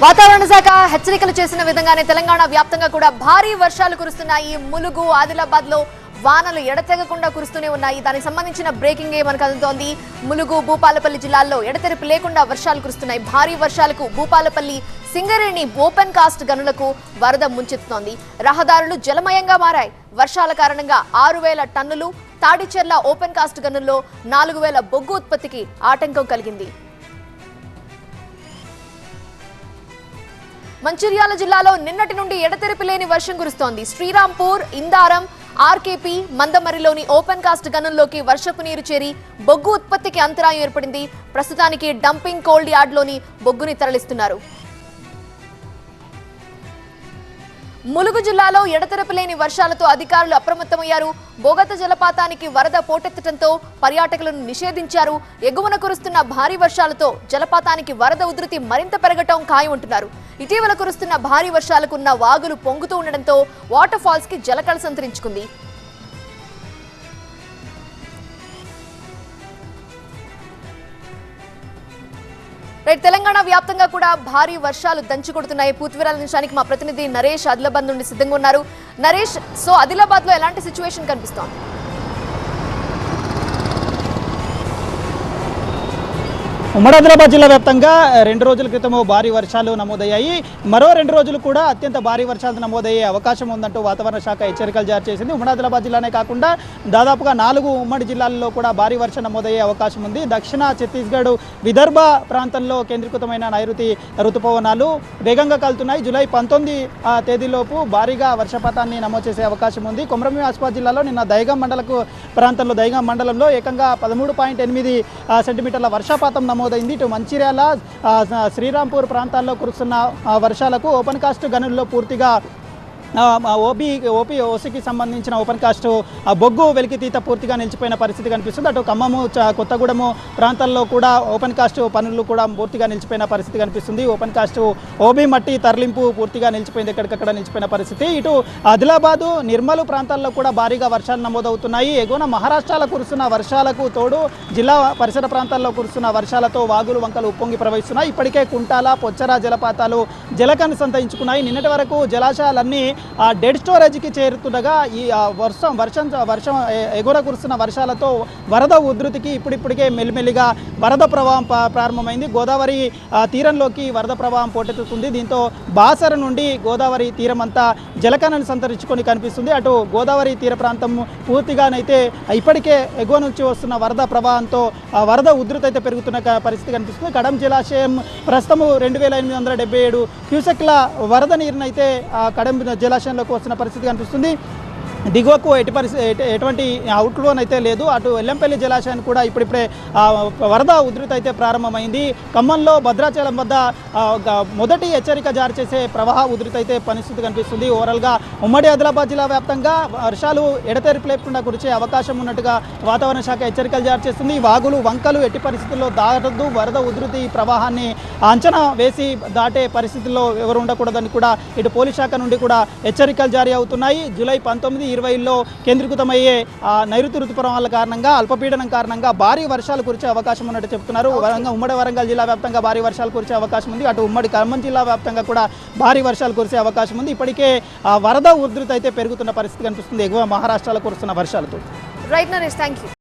వాతావరణ శాఖ హెచ్చరికలు చేసిన విధంగానే తెలంగాణ వ్యాప్తంగా కూడా భారీ వర్షాలు కురుస్తున్నాయి. ములుగు ఆదిలాబాద్లో వానలు ఎడతెగకుండా కురుస్తూనే ఉన్నాయి. దానికి సంబంధించిన బ్రేకింగ్ ఏ మనకు అందుతోంది. ములుగు భూపాలపల్లి జిల్లాల్లో ఎడతెరిపి లేకుండా వర్షాలు కురుస్తున్నాయి. భారీ వర్షాలకు భూపాలపల్లి సింగరేణి ఓపెన్ కాస్ట్ గనులకు వరద ముంచెత్తుతోంది. రహదారులు జలమయంగా మారాయి. వర్షాల కారణంగా ఆరు వేల టన్నులు తాడిచెర్ల ఓపెన్ కాస్ట్ గనుల్లో నాలుగు వేల బొగ్గు ఉత్పత్తికి ఆటంకం కలిగింది. మంచిర్యాల జిల్లాలో నిన్నటి నుండి ఎడతెరిపి లేని వర్షం కురుస్తోంది. శ్రీరాంపూర్ ఇందారం ఆర్కేపీ మందమరిలోని ఓపెన్ కాస్ట్ గనుల్లోకి వర్షపు నీరు చేరి బొగ్గు ఉత్పత్తికి అంతరాయం ఏర్పడింది. ప్రస్తుతానికి డంపింగ్ కోల్డ్ యార్డ్లోని బొగ్గుని తరలిస్తున్నారు. ములుగు జిల్లాలో ఎడతెరపలేని వర్షాలతో అధికారులు అప్రమత్తమయ్యారు. బోగత జలపాతానికి వరద పోటెత్తడంతో పర్యాటకులను నిషేధించారు. ఎగువన కురుస్తున్న భారీ వర్షాలతో జలపాతానికి వరద ఉధృతి మరింత పెరగటం ఖాయమంటున్నారు. ఇటీవల కురుస్తున్న భారీ వర్షాలకున్న వాగులు పొంగుతూ ఉండడంతో వాటర్ ఫాల్స్కి జలకళ సంతరించుకుంది. రైట్ తెలంగాణ వ్యాప్తంగా కూడా భారీ వర్షాలు దంచి కొడుతున్నాయి. పూర్తివిరాల నిమిషానికి మా ప్రతినిధి నరేష్ ఆదిలాబాద్ నుండి సిద్ధంగా ఉన్నారు. నరేష్ సో ఆదిలాబాద్లో ఎలాంటి సిచ్యువేషన్ కనిపిస్తోంది? ఉమ్మడి ఆదిలాబాద్ జిల్లా వ్యాప్తంగా రెండు రోజుల క్రితము భారీ వర్షాలు నమోదయ్యాయి. మరో రెండు రోజులు కూడా అత్యంత భారీ వర్షాలు నమోదయ్యే అవకాశం ఉందంటూ వాతావరణ శాఖ హెచ్చరికలు జారీ చేసింది. ఉమ్మడి ఆదిలాబాద్ జిల్లానే కాకుండా దాదాపుగా నాలుగు ఉమ్మడి జిల్లాల్లో కూడా భారీ వర్షం నమోదయ్యే అవకాశం ఉంది. దక్షిణ ఛత్తీస్గఢ్ విదర్భ ప్రాంతంలో కేంద్రీకృతమైన నైరుతి ఋతుపవనాలు వేగంగా కలుతున్నాయి. జూలై పంతొమ్మిది తేదీలోపు భారీగా వర్షపాతాన్ని నమోదు చేసే అవకాశం ఉంది. కొమరమి ఆసిఫాబాద్ జిల్లాలో నిన్న దైగం మండలకు ప్రాంతంలో దైగం మండలంలో ఏకంగా పదమూడు పాయింట్ ఎనిమిది సెంటీమీటర్ల వర్షపాతం నమోదు నమోదైంది. ఇటు మంచిర్యాల శ్రీరాంపూర్ ప్రాంతాల్లో కురుస్తున్న వర్షాలకు ఓపెన్ కాస్ట్ గనుల్లో పూర్తిగా ఓబీ ఓపీ ఓసీకి సంబంధించిన ఓపెన్ కాస్ట్ ఆ బొగ్గు వెలికితీత పూర్తిగా నిలిచిపోయిన పరిస్థితి కనిపిస్తుంది. అటు ఖమ్మము చ- కొత్తగూడెము ప్రాంతాల్లో కూడా ఓపెన్ కాస్ట్ పనులు కూడా పూర్తిగా నిలిచిపోయిన పరిస్థితి కనిపిస్తుంది. ఓపెన్ కాస్ట్ ఓబీ మట్టి తరలింపు పూర్తిగా నిలిచిపోయింది. ఎక్కడికక్కడ నిలిచిపోయిన పరిస్థితి. ఇటు ఆదిలాబాదు నిర్మలు ప్రాంతాల్లో కూడా భారీగా వర్షాలు నమోదవుతున్నాయి. ఎగువన మహారాష్ట్రలో కురుస్తున్న వర్షాలకు తోడు జిల్లా పరిసర ప్రాంతాల్లో కురుస్తున్న వర్షాలతో వాగులు వంకలు ఉప్పొంగి ప్రవహిస్తున్నాయి. ఇప్పటికే కుంటాల పొచ్చర జలపాతాలు జలకను సంతరించుకున్నాయి. నిన్నటి వరకు జలాశయాలన్నీ డెడ్ స్టోరేజ్కి చేరుతుండగా ఈ వర్షం వర్షం వర్షం ఎగుర కురుస్తున్న వర్షాలతో వరద ఉధృతికి ఇప్పుడిప్పటికే మెల్లిమెల్లిగా వరద ప్రవాహం ప్రారంభమైంది. గోదావరి తీరంలోకి వరద ప్రవాహం పోటెత్తుతుంది. దీంతో బాసర నుండి గోదావరి తీరం అంతా జలకణను సంతరించుకొని కనిపిస్తుంది. అటు గోదావరి తీర ప్రాంతం పూర్తిగానైతే ఇప్పటికే ఎగువ నుంచి వస్తున్న వరద ప్రవాహంతో వరద ఉధృతి అయితే పెరుగుతున్న పరిస్థితి కనిపిస్తుంది. కడం జలాశయం ప్రస్తుతము రెండు వేల ఎనిమిది వందల డెబ్బై ఏడు క్యూసెక్ల వరద నీరునైతే ఆ కడం జలాశయంలోకి వస్తున్న పరిస్థితి కనిపిస్తుంది. దిగువకు ఎటు పరిస్థితి ఎటువంటి అవుట్లోన్ అయితే లేదు. అటు ఎల్లంపల్లి జలాశయాన్ని కూడా ఇప్పుడిప్పుడే వరద ఉధృతి అయితే ప్రారంభమైంది. ఖమ్మంలో భద్రాచలం వద్ద గ- మొదటి హెచ్చరిక జారీ చేసే ప్రవాహ ఉధృతి అయితే పరిస్థితి కనిపిస్తుంది. ఓవరాల్గా ఉమ్మడి ఆదిలాబాద్ జిల్లా వ్యాప్తంగా వర్షాలు ఎడతెరిపి లేకుండా కురిచే అవకాశం ఉన్నట్టుగా వాతావరణ శాఖ హెచ్చరికలు జారీ చేస్తుంది. వాగులు వంకలు ఎట్టి పరిస్థితుల్లో దాటద్దు. వరద ఉధృతి ప్రవాహాన్ని అంచనా వేసి దాటే పరిస్థితుల్లో ఎవరు ఉండకూడదని కూడా ఇటు పోలీస్ శాఖ నుండి కూడా హెచ్చరికలు జారీ అవుతున్నాయి. జూలై పంతొమ్మిది ఇరవైలో కేంద్రీకృతమయ్యే నైరుతి ఋతుపవనాల కారణంగా అల్పపీడనం కారణంగా భారీ వర్షాలు కురిసే అవకాశం ఉన్నట్టు చెప్తున్నారు. వరంగల్ ఉమ్మడి వరంగల్ జిల్లా వ్యాప్తంగా భారీ వర్షాలు కురిసే అవకాశం ఉంది. అటు ఉమ్మడి ఖమ్మం జిల్లా వ్యాప్తంగా కూడా భారీ వర్షాలు కురిసే అవకాశం ఉంది. ఇప్పటికే వరద ఉధృతి అయితే పెరుగుతున్న పరిస్థితి కనిపిస్తుంది. ఎగువ మహారాష్ట్రలో కురుస్తున్న వర్షాలతో. Right Naresh thank you